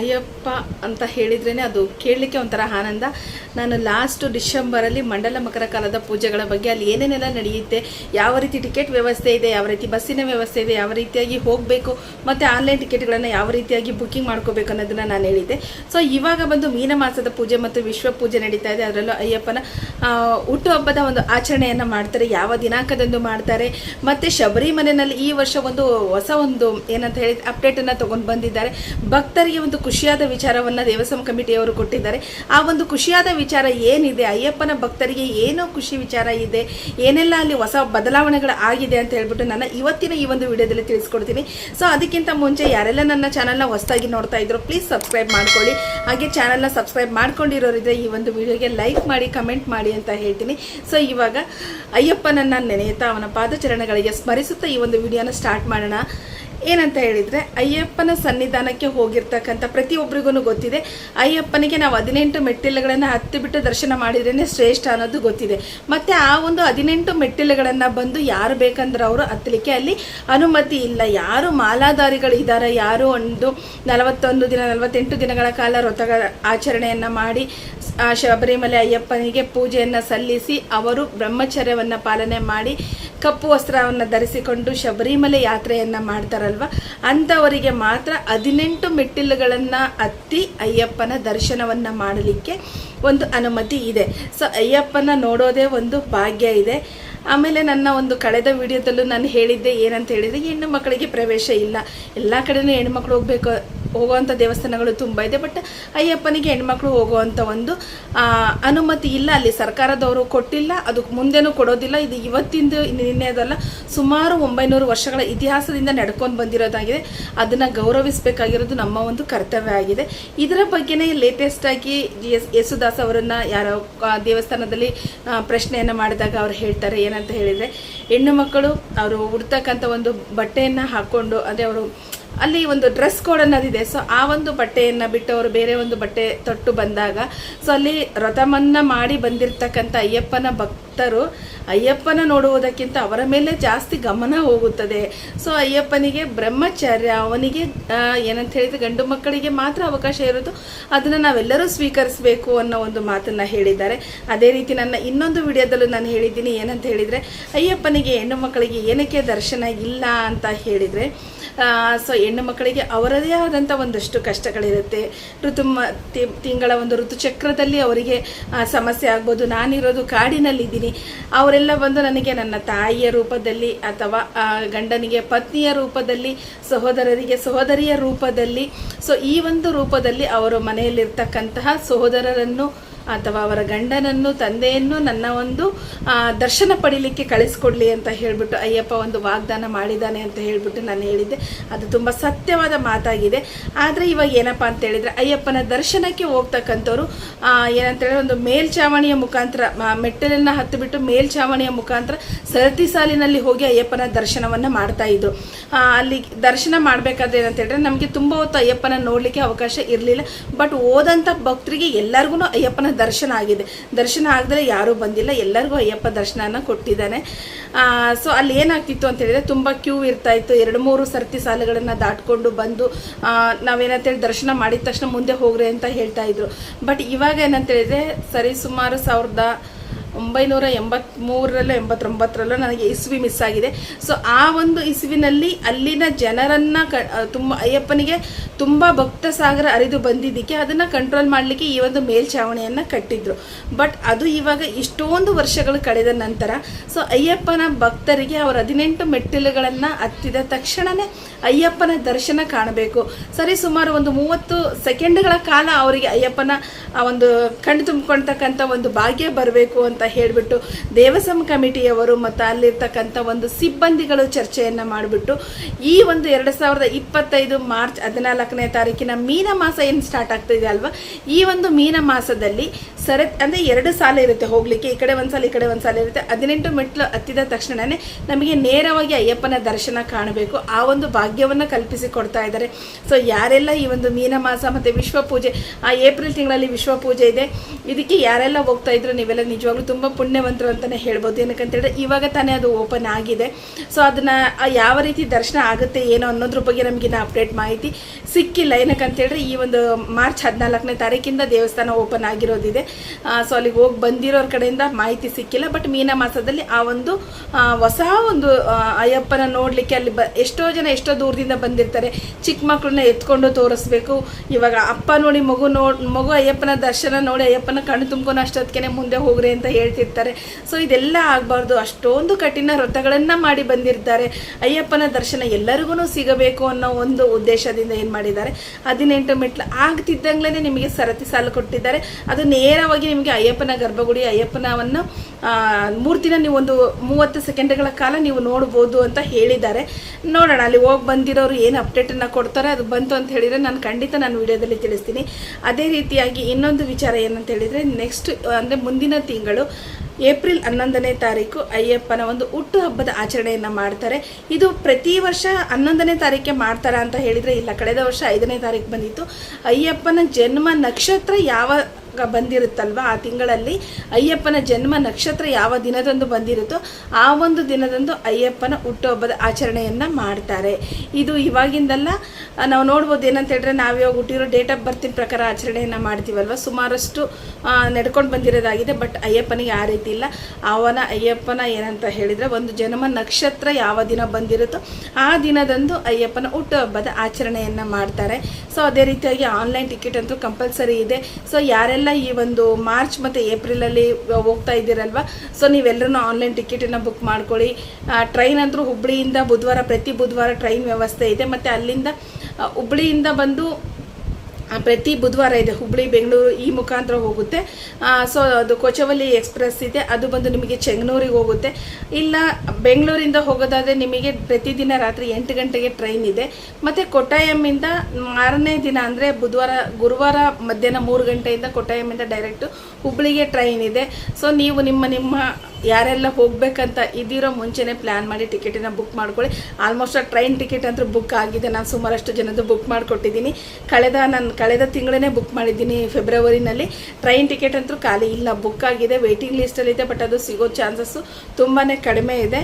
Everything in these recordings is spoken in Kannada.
ಅಯ್ಯಪ್ಪ ಅಂತ ಹೇಳಿದ್ರೇ ಅದು ಕೇಳಲಿಕ್ಕೆ ಒಂಥರ ಆನಂದ. ನಾನು ಲಾಸ್ಟು ಡಿಸೆಂಬರಲ್ಲಿ ಮಂಡಲ ಮಕರ ಕಾಲದ ಪೂಜೆಗಳ ಬಗ್ಗೆ ಅಲ್ಲಿ ಏನೇನೆಲ್ಲ ನಡೆಯುತ್ತೆ, ಯಾವ ರೀತಿ ಟಿಕೆಟ್ ವ್ಯವಸ್ಥೆ ಇದೆ, ಯಾವ ರೀತಿ ಬಸ್ಸಿನ ವ್ಯವಸ್ಥೆ ಇದೆ, ಯಾವ ರೀತಿಯಾಗಿ ಹೋಗಬೇಕು, ಮತ್ತು ಆನ್ಲೈನ್ ಟಿಕೆಟ್ಗಳನ್ನು ಯಾವ ರೀತಿಯಾಗಿ ಬುಕ್ಕಿಂಗ್ ಮಾಡ್ಕೋಬೇಕು ಅನ್ನೋದನ್ನು ನಾನು ಹೇಳಿದ್ದೆ. ಸೊ ಇವಾಗ ಬಂದು ಮೀನ ಮಾಸದ ಪೂಜೆ ಮತ್ತು ವಿಶ್ವ ಪೂಜೆ ನಡೀತಾ ಇದೆ. ಅದರಲ್ಲೂ ಅಯ್ಯಪ್ಪನ ಹುಟ್ಟುಹಬ್ಬದ ಒಂದು ಆಚರಣೆಯನ್ನು ಮಾಡ್ತಾರೆ, ಯಾವ ದಿನಾಂಕದಂದು ಮಾಡ್ತಾರೆ, ಮತ್ತು ಶಬರಿಮಲೆಯಲ್ಲಿ ಈ ವರ್ಷ ಒಂದು ಹೊಸ ಒಂದು ಏನಂತ ಹೇಳಿ ಅಪ್ಡೇಟನ್ನು ತೊಗೊಂಡು ಬಂದಿದ್ದಾರೆ. ಭಕ್ತರಿಗೆ ಒಂದು ಖುಷಿಯಾದ ವಿಚಾರವನ್ನು ದೇವಸ್ಥಾನ ಕಮಿಟಿಯವರು ಕೊಟ್ಟಿದ್ದಾರೆ. ಆ ಒಂದು ಖುಷಿಯಾದ ವಿಚಾರ ಏನಿದೆ? ಅಯ್ಯಪ್ಪನ ಭಕ್ತರಿಗೆ ಏನೋ ಖುಷಿ ವಿಚಾರ ಇದೆ? ಏನೆಲ್ಲ ಅಲ್ಲಿ ಹೊಸ ಬದಲಾವಣೆಗಳು ಆಗಿದೆ ಅಂತ ಹೇಳ್ಬಿಟ್ಟು ನಾನು ಇವತ್ತಿನ ಈ ಒಂದು ವಿಡಿಯೋದಲ್ಲಿ ತಿಳಿಸ್ಕೊಡ್ತೀನಿ. ಸೊ ಅದಕ್ಕಿಂತ ಮುಂಚೆ ಯಾರೆಲ್ಲ ನನ್ನ ಚಾನಲ್ನ ಹೊಸದಾಗಿ ನೋಡ್ತಾ ಇದ್ರು ಪ್ಲೀಸ್ ಸಬ್ಸ್ಕ್ರೈಬ್ ಮಾಡ್ಕೊಳ್ಳಿ. ಹಾಗೆ ಚಾನಲ್ನ ಸಬ್ಸ್ಕ್ರೈಬ್ ಮಾಡ್ಕೊಂಡಿರೋರಿದ್ರೆ ಈ ಒಂದು ವಿಡಿಯೋಗೆ ಲೈಕ್ ಮಾಡಿ ಕಮೆಂಟ್ ಮಾಡಿ ಅಂತ ಹೇಳ್ತೀನಿ. ಸೊ ಇವಾಗ ಅಯ್ಯಪ್ಪನನ್ನ ನೆನೆಯುತ್ತಾ ಅವನ ಪಾದಚರಣಗಳಿಗೆ ಸ್ಮರಿಸುತ್ತಾ ಈ ಒಂದು ವಿಡಿಯೋನ ಸ್ಟಾರ್ಟ್ ಮಾಡೋಣ. ಏನಂತ ಹೇಳಿದರೆ, ಅಯ್ಯಪ್ಪನ ಸನ್ನಿಧಾನಕ್ಕೆ ಹೋಗಿರ್ತಕ್ಕಂಥ ಪ್ರತಿಯೊಬ್ಬರಿಗೂ ಗೊತ್ತಿದೆ. ಅಯ್ಯಪ್ಪನಿಗೆ ನಾವು ಹದಿನೆಂಟು ಮೆಟ್ಟಿಲುಗಳನ್ನು ಹತ್ತಿ ಬಿಟ್ಟು ದರ್ಶನ ಮಾಡಿದ್ರೇ ಶ್ರೇಷ್ಠ ಅನ್ನೋದು ಗೊತ್ತಿದೆ. ಮತ್ತು ಆ ಒಂದು ಹದಿನೆಂಟು ಮೆಟ್ಟಿಲುಗಳನ್ನು ಬಂದು ಯಾರು ಬೇಕಂದ್ರೆ ಅವರು ಹತ್ತಲಿಕ್ಕೆ ಅಲ್ಲಿ ಅನುಮತಿ ಇಲ್ಲ. ಯಾರು ಮಾಲಾಧಾರಿಗಳು ಇದ್ದಾರೆ ಯಾರು ಒಂದು ನಲವತ್ತೊಂದು ದಿನ, ನಲವತ್ತೆಂಟು ದಿನಗಳ ಕಾಲ ವ್ರತಗಳ ಆಚರಣೆಯನ್ನು ಮಾಡಿ ಶಬರಿಮಲೆ ಅಯ್ಯಪ್ಪನಿಗೆ ಪೂಜೆಯನ್ನು ಸಲ್ಲಿಸಿ, ಅವರು ಬ್ರಹ್ಮಚರ್ಯವನ್ನು ಪಾಲನೆ ಮಾಡಿ ಕಪ್ಪು ವಸ್ತ್ರವನ್ನು ಧರಿಸಿಕೊಂಡು ಶಬರಿಮಲೆ ಯಾತ್ರೆಯನ್ನು ಮಾಡ್ತಾರಲ್ವ? ಅಂಥವರಿಗೆ ಮಾತ್ರ ಹದಿನೆಂಟು ಮೆಟ್ಟಿಲುಗಳನ್ನು ಹತ್ತಿ ಅಯ್ಯಪ್ಪನ ದರ್ಶನವನ್ನು ಮಾಡಲಿಕ್ಕೆ ಒಂದು ಅನುಮತಿ ಇದೆ. ಸೊ ಅಯ್ಯಪ್ಪನ ನೋಡೋದೇ ಒಂದು ಭಾಗ್ಯ ಇದೆ. ಆಮೇಲೆ ನನ್ನ ಒಂದು ಕಳೆದ ವಿಡಿಯೋದಲ್ಲೂ ನಾನು ಹೇಳಿದ್ದೆ ಏನಂತ ಹೇಳಿದರೆ, ಹೆಣ್ಣು ಮಕ್ಕಳಿಗೆ ಪ್ರವೇಶ ಇಲ್ಲ. ಎಲ್ಲ ಕಡೆಯೂ ಹೆಣ್ಣುಮಕ್ಳು ಹೋಗಬೇಕು ಹೋಗುವಂಥ ದೇವಸ್ಥಾನಗಳು ತುಂಬ ಇದೆ. ಬಟ್ ಅಯ್ಯಪ್ಪನಿಗೆ ಹೆಣ್ಮಕ್ಳು ಹೋಗುವಂಥ ಒಂದು ಅನುಮತಿ ಇಲ್ಲ. ಅಲ್ಲಿ ಸರ್ಕಾರದವರು ಕೊಟ್ಟಿಲ್ಲ, ಅದು ಮುಂದೆನೂ ಕೊಡೋದಿಲ್ಲ. ಇದು ಇವತ್ತಿಂದ ನಿನ್ನೆದಲ್ಲ ಸುಮಾರು ಒಂಬೈನೂರು ವರ್ಷಗಳ ಇತಿಹಾಸದಿಂದ ನಡ್ಕೊಂಡು ಬಂದಿರೋದಾಗಿದೆ. ಅದನ್ನು ಗೌರವಿಸಬೇಕಾಗಿರೋದು ನಮ್ಮ ಒಂದು ಕರ್ತವ್ಯ ಆಗಿದೆ. ಇದರ ಬಗ್ಗೆನೇ ಲೇಟೆಸ್ಟ್ ಆಗಿ ಜಿ ಎಸ್ ಯೇಸುದಾಸ್ ಅವರನ್ನ ಯಾರೋ ದೇವಸ್ಥಾನದಲ್ಲಿ ಪ್ರಶ್ನೆಯನ್ನು ಮಾಡಿದಾಗ ಅವ್ರು ಹೇಳ್ತಾರೆ, ಏನಂತ ಹೇಳಿದರೆ, ಹೆಣ್ಣು ಮಕ್ಕಳು ಅವರು ಉಡ್ತಕ್ಕಂಥ ಒಂದು ಬಟ್ಟೆಯನ್ನು ಹಾಕ್ಕೊಂಡು ಅಂದರೆ ಅವರು ಅಲ್ಲಿ ಒಂದು ಡ್ರೆಸ್ ಕೋಡ್ ಅನ್ನೋದಿದೆ. ಸೊ ಆ ಒಂದು ಬಟ್ಟೆಯನ್ನು ಬಿಟ್ಟು ಅವರು ಬೇರೆ ಒಂದು ಬಟ್ಟೆ ತೊಟ್ಟು ಬಂದಾಗ ಸೊ ಅಲ್ಲಿ ವ್ರತಮನ್ನ ಮಾಡಿ ಬಂದಿರತಕ್ಕಂಥ ಅಯ್ಯಪ್ಪನ ಭಕ್ತರು, ಅಯ್ಯಪ್ಪನ ನೋಡುವುದಕ್ಕಿಂತ ಅವರ ಮೇಲೆ ಜಾಸ್ತಿ ಗಮನ ಹೋಗುತ್ತದೆ. ಸೊ ಅಯ್ಯಪ್ಪನಿಗೆ ಬ್ರಹ್ಮಚರ್ಯ, ಅವನಿಗೆ ಏನಂತ ಹೇಳಿದ್ರೆ ಗಂಡು ಮಕ್ಕಳಿಗೆ ಮಾತ್ರ ಅವಕಾಶ ಇರೋದು ಅದನ್ನು ನಾವೆಲ್ಲರೂ ಸ್ವೀಕರಿಸಬೇಕು ಅನ್ನೋ ಒಂದು ಮಾತನ್ನು ಹೇಳಿದ್ದಾರೆ. ಅದೇ ರೀತಿ ನನ್ನ ಇನ್ನೊಂದು ವಿಡಿಯೋದಲ್ಲೂ ನಾನು ಹೇಳಿದ್ದೀನಿ. ಏನಂತ ಹೇಳಿದರೆ, ಅಯ್ಯಪ್ಪನಿಗೆ ಹೆಣ್ಣು ಮಕ್ಕಳಿಗೆ ಏನಕ್ಕೆ ದರ್ಶನ ಇಲ್ಲ ಅಂತ ಹೇಳಿದರೆ ಸೊ ಹೆಣ್ಣು ಮಕ್ಕಳಿಗೆ ಅವರದೇ ಆದಂಥ ಒಂದಷ್ಟು ಕಷ್ಟಗಳಿರುತ್ತೆ. ಋತುಮ ತಿ- ತಿಂಗಳ ಒಂದು ಋತುಚಕ್ರದಲ್ಲಿ ಅವರಿಗೆ ಸಮಸ್ಯೆ ಆಗ್ಬೋದು. ನಾನಿರೋದು ಕಾಡಿನಲ್ಲಿದ್ದೀನಿ. ಅವರೆಲ್ಲ ಬಂದು ನನಗೆ ನನ್ನ ತಾಯಿಯ ರೂಪದಲ್ಲಿ ಅಥವಾ ಗಂಡನಿಗೆ ಪತ್ನಿಯ ರೂಪದಲ್ಲಿ, ಸಹೋದರರಿಗೆ ಸಹೋದರಿಯ ರೂಪದಲ್ಲಿ ಸೊ ಈ ಒಂದು ರೂಪದಲ್ಲಿ ಅವರು ಮನೆಯಲ್ಲಿರ್ತಕ್ಕಂತಹ ಸಹೋದರರನ್ನು ಅಥವಾ ಅವರ ಗಂಡನನ್ನು ತಂದೆಯನ್ನು ನನ್ನ ಒಂದು ದರ್ಶನ ಪಡೀಲಿಕ್ಕೆ ಕಳಿಸ್ಕೊಡ್ಲಿ ಅಂತ ಹೇಳಿಬಿಟ್ಟು ಅಯ್ಯಪ್ಪ ಒಂದು ವಾಗ್ದಾನ ಮಾಡಿದ್ದಾನೆ ಅಂತ ಹೇಳಿಬಿಟ್ಟು ನಾನು ಹೇಳಿದ್ದೆ. ಅದು ತುಂಬ ಸತ್ಯವಾದ ಮಾತಾಗಿದೆ. ಆದರೆ ಇವಾಗ ಏನಪ್ಪ ಅಂತ ಹೇಳಿದರೆ ಅಯ್ಯಪ್ಪನ ದರ್ಶನಕ್ಕೆ ಹೋಗ್ತಕ್ಕಂಥವ್ರು ಆ, ಏನಂತ ಹೇಳಿದ್ರೆ ಒಂದು ಮೇಲ್ಛಾವಣಿಯ ಮುಖಾಂತರ ಮೆಟ್ಟಲನ್ನು ಮೆಟ್ಟಿಲನ್ನು ಹತ್ತಿಬಿಟ್ಟು ಮೇಲ್ಛಾವಣಿಯ ಮುಖಾಂತರ ಸರತಿ ಸಾಲಿನಲ್ಲಿ ಹೋಗಿ ಅಯ್ಯಪ್ಪನ ದರ್ಶನವನ್ನು ಮಾಡ್ತಾ ಇದ್ರು. ಅಲ್ಲಿ ದರ್ಶನ ಮಾಡಬೇಕಾದ್ರೆ ಏನಂತ ಹೇಳಿದ್ರೆ ನಮಗೆ ತುಂಬ ಹೊತ್ತು ಅಯ್ಯಪ್ಪನ ನೋಡಲಿಕ್ಕೆ ಅವಕಾಶ ಇರಲಿಲ್ಲ. ಬಟ್ ಓದಂಥ ಭಕ್ತರಿಗೆ ಎಲ್ಲರಿಗೂ ಅಯ್ಯಪ್ಪನ ದರ್ಶನ ಆಗಿದೆ. ದರ್ಶನ ಆಗದ್ರೆ ಯಾರೂ ಬಂದಿಲ್ಲ. ಎಲ್ಲರಿಗೂ ಅಯ್ಯಪ್ಪ ದರ್ಶನನ ಕೊಟ್ಟಿದ್ದಾನೆ. ಸೊ ಅಲ್ಲಿ ಏನಾಗ್ತಿತ್ತು ಅಂತ ಹೇಳಿದ್ರೆ ತುಂಬ ಕ್ಯೂ ಇರ್ತಾ ಇತ್ತು. ಎರಡು ಮೂರು ಸರ್ತಿ ಸಾಲುಗಳನ್ನು ದಾಟ್ಕೊಂಡು ಬಂದು ನಾವೇನಂತೇಳಿ ದರ್ಶನ ಮಾಡಿದ ತಕ್ಷಣ ಮುಂದೆ ಹೋಗ್ರಿ ಅಂತ ಹೇಳ್ತಾ ಇದ್ರು. ಬಟ್ ಇವಾಗ ಏನಂತ ಹೇಳಿದ್ರೆ ಸರಿ, ಸುಮಾರು ಸಾವಿರದ ಒಂಬೈನೂರ ಎಂಬತ್ತ್ಮೂರರಲ್ಲೋ ಎಂಬತ್ತೊಂಬತ್ತರಲ್ಲೋ ನನಗೆ ಇಸ್ವಿ ಮಿಸ್ ಆಗಿದೆ. ಸೊ ಆ ಒಂದು ಇಸುವಿನಲ್ಲಿ ಅಲ್ಲಿನ ಜನರನ್ನು ಕ ತುಂಬ, ಅಯ್ಯಪ್ಪನಿಗೆ ತುಂಬ ಭಕ್ತ ಸಾಗರ ಅರಿದು ಬಂದಿದ್ದಕ್ಕೆ ಅದನ್ನು ಕಂಟ್ರೋಲ್ ಮಾಡಲಿಕ್ಕೆ ಈ ಒಂದು ಮೇಲ್ಛಾವಣಿಯನ್ನು ಕಟ್ಟಿದ್ರು. ಬಟ್ ಅದು ಇವಾಗ ಇಷ್ಟೊಂದು ವರ್ಷಗಳು ಕಳೆದ ನಂತರ ಸೊ ಅಯ್ಯಪ್ಪನ ಭಕ್ತರಿಗೆ ಅವರ ಹದಿನೆಂಟು ಮೆಟ್ಟಿಲುಗಳನ್ನು ಹತ್ತಿದ ತಕ್ಷಣವೇ ಅಯ್ಯಪ್ಪನ ದರ್ಶನ ಕಾಣಬೇಕು. ಸರಿ, ಸುಮಾರು ಒಂದು ಮೂವತ್ತು ಸೆಕೆಂಡ್ಗಳ ಕಾಲ ಅವರಿಗೆ ಅಯ್ಯಪ್ಪನ ಆ ಒಂದು ಕಣ್ಣು ತುಂಬಿಕೊಳ್ತಕ್ಕಂಥ ಒಂದು ಭಾಗ್ಯ ಬರಬೇಕು ಅಂತ ಹೇಳಿಬಿಟ್ಟು ದೇವಸಂ ಕಮಿಟಿಯವರು ಮತ್ತು ಅಲ್ಲಿರ್ತಕ್ಕಂಥ ಒಂದು ಸಿಬ್ಬಂದಿಗಳು ಚರ್ಚೆಯನ್ನು ಮಾಡಿಬಿಟ್ಟು ಈ ಒಂದು ಎರಡು ಸಾವಿರದ ಇಪ್ಪತ್ತೈದು ಮಾರ್ಚ್ ಹದಿನಾಲ್ಕನೇ ತಾರೀಕಿನ ಮೀನ ಮಾಸ ಏನು ಸ್ಟಾರ್ಟ್ ಆಗ್ತಿದೆ ಅಲ್ವಾ? ಈ ಒಂದು ಮೀನ ಮಾಸದಲ್ಲಿ ಸರತ್ ಅಂದರೆ ಎರಡು ಸಾಲ ಇರುತ್ತೆ ಹೋಗಲಿಕ್ಕೆ. ಈ ಕಡೆ ಒಂದು ಸಾಲ ಈ ಕಡೆ ಒಂದು ಸಾಲ ಇರುತ್ತೆ. ಹದಿನೆಂಟು ಮೆಟ್ಲು ಹತ್ತಿದ ತಕ್ಷಣವೇ ನಮಗೆ ನೇರವಾಗಿ ಅಯ್ಯಪ್ಪನ ದರ್ಶನ ಕಾಣಬೇಕು. ಆ ಒಂದು ಭಾಗ್ಯವನ್ನು ಕಲ್ಪಿಸಿ ಕೊಡ್ತಾ ಇದ್ದಾರೆ. ಸೊ ಯಾರೆಲ್ಲ ಈ ಒಂದು ಮೀನ ಮಾಸ ಮತ್ತು ವಿಶ್ವ ಪೂಜೆ, ಆ ಏಪ್ರಿಲ್ ತಿಂಗಳಲ್ಲಿ ವಿಶ್ವ ಪೂಜೆ ಇದೆ, ಇದಕ್ಕೆ ಯಾರೆಲ್ಲ ಹೋಗ್ತಾ ಇದ್ರು ನೀವೆಲ್ಲ ನಿಜವಾಗ್ಲೂ ತುಂಬ ಪುಣ್ಯವಂತರು ಅಂತಲೇ ಹೇಳ್ಬೋದು. ಏನಕ್ಕಂತೇಳಿದ್ರೆ ಇವಾಗ ತಾನೇ ಅದು ಓಪನ್ ಆಗಿದೆ. ಸೊ ಅದನ್ನು ಯಾವ ರೀತಿ ದರ್ಶನ ಆಗುತ್ತೆ ಏನೋ ಅನ್ನೋದ್ರ ಬಗ್ಗೆ ನಮಗಿನ್ನ ಅಪ್ಡೇಟ್ ಮಾಹಿತಿ ಸಿಕ್ಕಿಲ್ಲ. ಏನಕ್ಕಂತೇಳಿದ್ರೆ ಈ ಒಂದು ಮಾರ್ಚ್ ಹದಿನಾಲ್ಕನೇ ತಾರೀಕಿಂದ ದೇವಸ್ಥಾನ ಓಪನ್ ಆಗಿರೋದಿದೆ. ಸೊ ಅಲ್ಲಿಗೆ ಹೋಗಿ ಬಂದಿರೋರ ಕಡೆಯಿಂದ ಮಾಹಿತಿ ಸಿಕ್ಕಿಲ್ಲ. ಬಟ್ ಮೀನ ಮಾಸದಲ್ಲಿ ಆ ಒಂದು ಹೊಸ ಒಂದು ಅಯ್ಯಪ್ಪನ ನೋಡಲಿಕ್ಕೆ ಅಲ್ಲಿ ಬ, ಎಷ್ಟೋ ಜನ ಎಷ್ಟೋ ದೂರದಿಂದ ಬಂದಿರ್ತಾರೆ. ಚಿಕ್ಕ ಮಕ್ಕಳನ್ನ ಎತ್ಕೊಂಡು ತೋರಿಸ್ಬೇಕು. ಇವಾಗ ಅಪ್ಪ ನೋಡಿ ಮಗು ನೋಡ್, ಮಗು ಅಯ್ಯಪ್ಪನ ದರ್ಶನ ನೋಡಿ ಅಯ್ಯಪ್ಪನ ಕಣ್ಣು ತುಂಬ್ಕೊಂಡು ಅಷ್ಟೊತ್ತಿಗೆ ಮುಂದೆ ಹೋಗ್ರಿ ಅಂತ ಹೇಳ್ತಿರ್ತಾರೆ. ಸೊ ಇದೆಲ್ಲ ಆಗಬಾರ್ದು. ಅಷ್ಟೊಂದು ಕಠಿಣ ವ್ರತಗಳನ್ನು ಮಾಡಿ ಬಂದಿರ್ತಾರೆ. ಅಯ್ಯಪ್ಪನ ದರ್ಶನ ಎಲ್ಲರಿಗೂ ಸಿಗಬೇಕು ಅನ್ನೋ ಒಂದು ಉದ್ದೇಶದಿಂದ ಏನು ಮಾಡಿದ್ದಾರೆ? ಹದಿನೆಂಟು ಮೆಟ್ಲು ಆಗ್ತಿದ್ದಂಗ್ಲೇ ನಿಮಗೆ ಸರತಿ ಸಾಲು ಕೊಟ್ಟಿದ್ದಾರೆ. ಅದು ನೇರವಾಗಿ ನಿಮಗೆ ಅಯ್ಯಪ್ಪನ ಗರ್ಭಗುಡಿ, ಅಯ್ಯಪ್ಪನವನ್ನು ಮೂರ್ತಿನ ನೀವು ಒಂದು ಮೂವತ್ತು ಸೆಕೆಂಡ್ಗಳ ಕಾಲ ನೀವು ನೋಡ್ಬೋದು ಅಂತ ಹೇಳಿದ್ದಾರೆ. ನೋಡೋಣ, ಅಲ್ಲಿ ಹೋಗಿ ಬಂದಿರೋರು ಏನು ಅಪ್ಡೇಟನ್ನು ಕೊಡ್ತಾರೆ? ಅದು ಬಂತು ಅಂತ ಹೇಳಿದರೆ ನಾನು ಖಂಡಿತ ನಾನು ವಿಡಿಯೋದಲ್ಲಿ ತಿಳಿಸ್ತೀನಿ. ಅದೇ ರೀತಿಯಾಗಿ ಇನ್ನೊಂದು ವಿಚಾರ ಏನಂತ ಹೇಳಿದರೆ ನೆಕ್ಸ್ಟ್ ಅಂದರೆ ಮುಂದಿನ ತಿಂಗಳು ಏಪ್ರಿಲ್ ಹನ್ನೊಂದನೇ ತಾರೀಕು ಅಯ್ಯಪ್ಪನ ಒಂದು ಹುಟ್ಟು ಹಬ್ಬದ ಆಚರಣೆಯನ್ನು ಮಾಡ್ತಾರೆ. ಇದು ಪ್ರತಿ ವರ್ಷ ಹನ್ನೊಂದನೇ ತಾರೀಕೆ ಮಾಡ್ತಾರ ಅಂತ ಹೇಳಿದರೆ ಇಲ್ಲ, ಕಳೆದ ವರ್ಷ ಐದನೇ ತಾರೀಕು ಬಂದಿತ್ತು. ಅಯ್ಯಪ್ಪನ ಜನ್ಮ ನಕ್ಷತ್ರ ಯಾವ ಬಂದಿರುತ್ತಲ್ವ? ಆ ತಿಂಗಳಲ್ಲಿ ಅಯ್ಯಪ್ಪನ ಜನ್ಮ ನಕ್ಷತ್ರ ಯಾವ ದಿನದಂದು ಬಂದಿರುತ್ತೋ ಆ ಒಂದು ದಿನದಂದು ಅಯ್ಯಪ್ಪನ ಹುಟ್ಟುಹಬ್ಬದ ಆಚರಣೆಯನ್ನು ಮಾಡ್ತಾರೆ. ಇದು ಇವಾಗಿಂದಲ್ಲ ನಾವು ನೋಡ್ಬೋದು ಏನಂತ ಹೇಳಿದ್ರೆ ನಾವಿವಾಗ ಹುಟ್ಟಿರೋ ಡೇಟ್ ಆಫ್ ಬರ್ತಿನ ಪ್ರಕಾರ ಆಚರಣೆಯನ್ನು ಮಾಡ್ತೀವಲ್ವ? ಸುಮಾರಷ್ಟು ನಡ್ಕೊಂಡು ಬಂದಿರೋದಾಗಿದೆ ಬಟ್ ಅಯ್ಯಪ್ಪನಿಗೆ ಆ ರೀತಿ ಇಲ್ಲ. ಅವನ, ಅಯ್ಯಪ್ಪನ ಏನಂತ ಹೇಳಿದರೆ ಒಂದು ಜನ್ಮ ನಕ್ಷತ್ರ ಯಾವ ದಿನ ಬಂದಿರುತ್ತೋ ಆ ದಿನದಂದು ಅಯ್ಯಪ್ಪನ ಹುಟ್ಟುಹಬ್ಬದ ಆಚರಣೆಯನ್ನು ಮಾಡ್ತಾರೆ. ಸೊ ಅದೇ ರೀತಿಯಾಗಿ ಆನ್ಲೈನ್ ಟಿಕೆಟ್ ಅಂತೂ ಕಂಪಲ್ಸರಿ ಇದೆ. ಸೊ ಯಾರೆಲ್ಲ ಈ ಒಂದು ಮಾರ್ಚ್ ಮತ್ತು ಏಪ್ರಿಲಲ್ಲಿ ಹೋಗ್ತಾ ಇದ್ದೀರಲ್ವ? ಸೊ ನೀವೆಲ್ಲರೂ ಆನ್ಲೈನ್ ಟಿಕೆಟನ್ನು ಬುಕ್ ಮಾಡ್ಕೊಳ್ಳಿ. ಟ್ರೈನ್ ಅಂತೂ ಹುಬ್ಬಳ್ಳಿಯಿಂದ ಬುಧವಾರ, ಪ್ರತಿ ಬುಧವಾರ ಟ್ರೈನ್ ವ್ಯವಸ್ಥೆ ಇದೆ. ಮತ್ತು ಅಲ್ಲಿಂದ ಹುಬ್ಬಳ್ಳಿಯಿಂದ ಬಂದು ಪ್ರತಿ ಬುಧವಾರ ಇದೆ, ಹುಬ್ಳಿ, ಬೆಂಗಳೂರು ಈ ಮುಖಾಂತರ ಹೋಗುತ್ತೆ. ಸೊ ಅದು ಕೊಚವಲ್ಲಿ ಎಕ್ಸ್ಪ್ರೆಸ್ ಇದೆ, ಅದು ಬಂದು ನಿಮಗೆ ಚೆಂಗನೂರಿಗೆ ಹೋಗುತ್ತೆ. ಇಲ್ಲ, ಬೆಂಗಳೂರಿಂದ ಹೋಗೋದಾದರೆ ನಿಮಗೆ ಪ್ರತಿದಿನ ರಾತ್ರಿ ಎಂಟು ಗಂಟೆಗೆ ಟ್ರೈನ್ ಇದೆ. ಮತ್ತು ಕೊಟ್ಟಾಯಮ್ಮಿಂದ ಮಾರನೇ ದಿನ ಅಂದರೆ ಬುಧವಾರ, ಗುರುವಾರ ಮಧ್ಯಾಹ್ನ ಮೂರು ಗಂಟೆಯಿಂದ ಕೊಟ್ಟಾಯಮ್ಮಿಂದ ಡೈರೆಕ್ಟು ಹುಬ್ಳಿಗೆ ಟ್ರೈನ್ ಇದೆ. ಸೊ ನೀವು ನಿಮ್ಮ ನಿಮ್ಮ ಯಾರೆಲ್ಲ ಹೋಗಬೇಕಂತ ಇದಿರೋ ಮುಂಚೆನೇ ಪ್ಲ್ಯಾನ್ ಮಾಡಿ ಟಿಕೆಟಿನ ಬುಕ್ ಮಾಡ್ಕೊಳ್ಳಿ. ಆಲ್ಮೋಸ್ಟ್ ಆ ಟ್ರೈನ್ ಟಿಕೆಟ್ ಅಂತೂ ಬುಕ್ ಆಗಿದೆ. ನಾನು ಸುಮಾರಷ್ಟು ಜನದ್ದು ಬುಕ್ ಮಾಡಿಕೊಟ್ಟಿದ್ದೀನಿ. ಕಳೆದ ನಾನು ಕಳೆದ ತಿಂಗಳೇ ಬುಕ್ ಮಾಡಿದ್ದೀನಿ ಫೆಬ್ರವರಿನಲ್ಲಿ ಟ್ರೈನ್ ಟಿಕೆಟ್ ಅಂತೂ ಖಾಲಿ ಇಲ್ಲ. ಬುಕ್ ಆಗಿದೆ. ವೇಟಿಂಗ್ ಲಿಸ್ಟಲ್ಲಿದೆ ಬಟ್ ಅದು ಸಿಗೋ ಚಾನ್ಸಸ್ಸು ತುಂಬಾ ಕಡಿಮೆ ಇದೆ.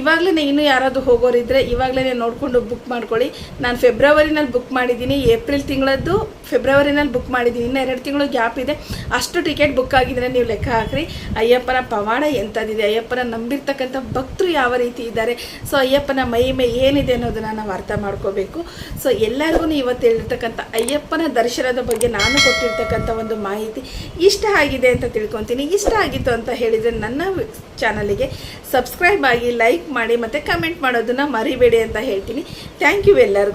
ಇವಾಗಲೇ ಇನ್ನೂ ಯಾರಾದರೂ ಹೋಗೋರಿದ್ದರೆ ಇವಾಗಲೇ ನೋಡಿಕೊಂಡು ಬುಕ್ ಮಾಡ್ಕೊಳ್ಳಿ. ನಾನು ಫೆಬ್ರವರಿನಲ್ಲಿ ಬುಕ್ ಮಾಡಿದ್ದೀನಿ. ಏಪ್ರಿಲ್ ತಿಂಗಳದ್ದು ಫೆಬ್ರವರಿನಲ್ಲಿ ಬುಕ್ ಮಾಡಿದ್ದೀನಿ. ಇನ್ನೂ ಎರಡು ತಿಂಗಳು ಗ್ಯಾಪ್ ಇದೆ. ಅಷ್ಟು ಟಿಕೆಟ್ ಬುಕ್ ಆಗಿದ್ರೆ ನೀವು ಲೆಕ್ಕ ಹಾಕ್ರಿ. ಅಯ್ಯಪ್ಪನ ಪವಾಡ ಎಂಥದ್ದಿದೆ? ಅಯ್ಯಪ್ಪನ ನಂಬಿರ್ತಕ್ಕಂಥ ಭಕ್ತರು ಯಾವ ರೀತಿ ಇದ್ದಾರೆ? ಸೊ ಅಯ್ಯಪ್ಪನ ಮಹಿಮೆ ಏನಿದೆ ಅನ್ನೋದನ್ನು ನಾವು ಅರ್ಥ ಮಾಡ್ಕೋಬೇಕು. ಸೊ ಎಲ್ಲರಿಗೂ ಇವತ್ತು ಹೇಳಿರ್ತಕ್ಕಂಥ ಅಯ್ಯಪ್ಪನ ದರ್ಶನದ ಬಗ್ಗೆ ನಾನು ಕೊಟ್ಟಿರ್ತಕ್ಕಂಥ ಒಂದು ಮಾಹಿತಿ ಇಷ್ಟ ಆಗಿದೆ ಅಂತ ತಿಳ್ಕೊತೀನಿ. ಇಷ್ಟ ಆಗಿತ್ತು ಅಂತ ಹೇಳಿದರೆ ನನ್ನ ಚಾನಲಿಗೆ ಸಬ್ಸ್ಕ್ರೈಬ್ ಆಗಿ ಲೈಕ್ ಮಾಡಿ ಮತ್ತು ಕಮೆಂಟ್ ಮಾಡೋದನ್ನು ಮರಿಬೇಡಿ ಅಂತ ಹೇಳ್ತೀನಿ. ಥ್ಯಾಂಕ್ ಯು ಎಲ್ಲರಿಗೂ.